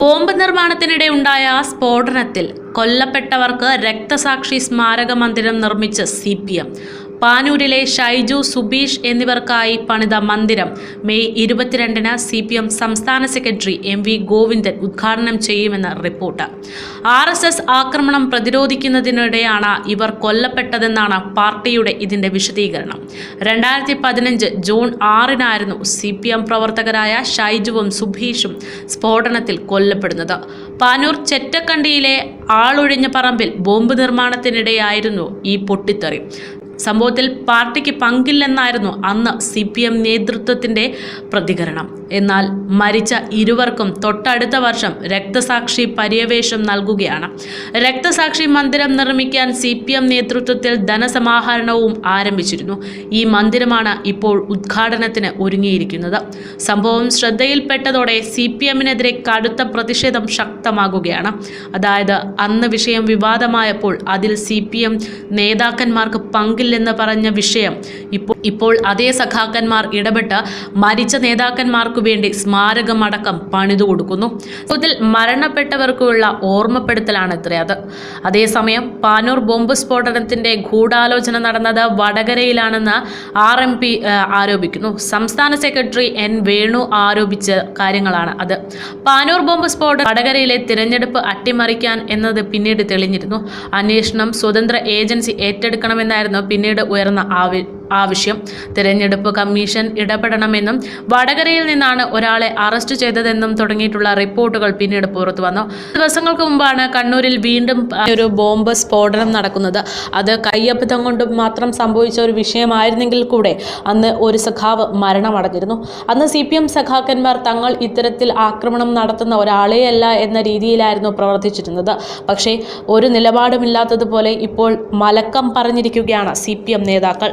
Bomb നിർമ്മാണത്തിനിടെ ഉണ്ടായ സ്ഫോടനത്തിൽ കൊല്ലപ്പെട്ടവർക്ക് രക്തസാക്ഷി സ്മാരക മന്ദിരം നിർമ്മിച്ച് സി പാനൂരിലെ ഷൈജു സുബീഷ് എന്നിവർക്കായി പണിത മന്ദിരം മെയ് ഇരുപത്തിരണ്ടിന് സി പി എം സംസ്ഥാന സെക്രട്ടറി എം വി ഗോവിന്ദൻ ഉദ്ഘാടനം ചെയ്യുമെന്ന് റിപ്പോർട്ട്. ആർ എസ് എസ് ആക്രമണം പ്രതിരോധിക്കുന്നതിനിടെയാണ് ഇവർ കൊല്ലപ്പെട്ടതെന്നാണ് പാർട്ടിയുടെ ഇതിന്റെ വിശദീകരണം. രണ്ടായിരത്തി പതിനഞ്ച് ജൂൺ ആറിനായിരുന്നു സി പി എം പ്രവർത്തകരായ ഷൈജുവും സുബീഷും സ്ഫോടനത്തിൽ കൊല്ലപ്പെടുന്നത്. പാനൂർ ചെറ്റക്കണ്ടിയിലെ ആളൊഴിഞ്ഞ പറമ്പിൽ ബോംബ് നിർമ്മാണത്തിനിടെയായിരുന്നു ഈ പൊട്ടിത്തെറി. സംഭവത്തിൽ പാർട്ടിക്ക് പങ്കില്ലെന്നായിരുന്നു അന്ന് സി പി എം പ്രതികരണം. എന്നാൽ മരിച്ച ഇരുവർക്കും തൊട്ടടുത്ത വർഷം രക്തസാക്ഷി പര്യവേഷം നൽകുകയാണ്. രക്തസാക്ഷി മന്ദിരം നിർമ്മിക്കാൻ സി പി എം നേതൃത്വത്തിൽ ധനസമാഹരണവും ആരംഭിച്ചിരുന്നു. ഈ മന്ദിരമാണ് ഇപ്പോൾ ഉദ്ഘാടനത്തിന് ഒരുങ്ങിയിരിക്കുന്നത്. സംഭവം ശ്രദ്ധയിൽപ്പെട്ടതോടെ സി പി എമ്മിനെതിരെ കടുത്ത പ്രതിഷേധം ശക്തമാകുകയാണ്. അതായത് അന്ന് വിഷയം വിവാദമായപ്പോൾ അതിൽ സി പി എം നേതാക്കന്മാർക്ക് പങ്കില്ലെന്ന് പറഞ്ഞ വിഷയം ഇപ്പോൾ ഇപ്പോൾ അതേ സഖാക്കന്മാർ ഇടപെട്ട് മരിച്ച നേതാക്കന്മാർക്കു വേണ്ടി സ്മാരകമടക്കം പണിതു കൊടുക്കുന്നു. ഇതിൽ മരണപ്പെട്ടവർക്കുള്ള ഓർമ്മപ്പെടുത്തലാണ് ഇത്ര അത്. അതേസമയം പാനൂർ ബോംബ് സ്ഫോടനത്തിന്റെ ഗൂഢാലോചന നടന്നത് വടകരയിലാണെന്ന് ആർ എം പി ആരോപിക്കുന്നു. സംസ്ഥാന സെക്രട്ടറി എൻ വേണു ആരോപിച്ച കാര്യങ്ങളാണ് അത്. പാനൂർ ബോംബ് സ്ഫോടനം വടകരയിലെ തിരഞ്ഞെടുപ്പ് അട്ടിമറിക്കാൻ എന്നത് പിന്നീട് തെളിഞ്ഞിരുന്നു. അന്വേഷണം സ്വതന്ത്ര ഏജൻസി ഏറ്റെടുക്കണമെന്നായിരുന്നു പിന്നീട് ഉയർന്ന ആവി ആവശ്യം. തിരഞ്ഞെടുപ്പ് കമ്മീഷൻ ഇടപെടണമെന്നും വടകരയിൽ നിന്നാണ് ഒരാളെ അറസ്റ്റ് ചെയ്തതെന്നും തുടങ്ങിയിട്ടുള്ള റിപ്പോർട്ടുകൾ പിന്നീട് പുറത്തു വന്നു. ദിവസങ്ങൾക്ക് മുമ്പാണ് കണ്ണൂരിൽ വീണ്ടും ഒരു ബോംബ് സ്ഫോടനം നടക്കുന്നത്. അത് കയ്യബദ്ധം കൊണ്ട് മാത്രം സംഭവിച്ച ഒരു വിഷയമായിരുന്നെങ്കിൽ കൂടെ അന്ന് ഒരു സഖാവ് മരണമടഞ്ഞിരുന്നു. അന്ന് സി പി എം സഖാക്കന്മാർ തങ്ങൾ ഇത്തരത്തിൽ ആക്രമണം നടത്തുന്ന ഒരാളെയല്ല എന്ന രീതിയിലായിരുന്നു പ്രവർത്തിച്ചിരുന്നത്. പക്ഷേ ഒരു നിലപാടുമില്ലാത്തതുപോലെ ഇപ്പോൾ മലക്കം പറഞ്ഞിരിക്കുകയാണ് സി നേതാക്കൾ.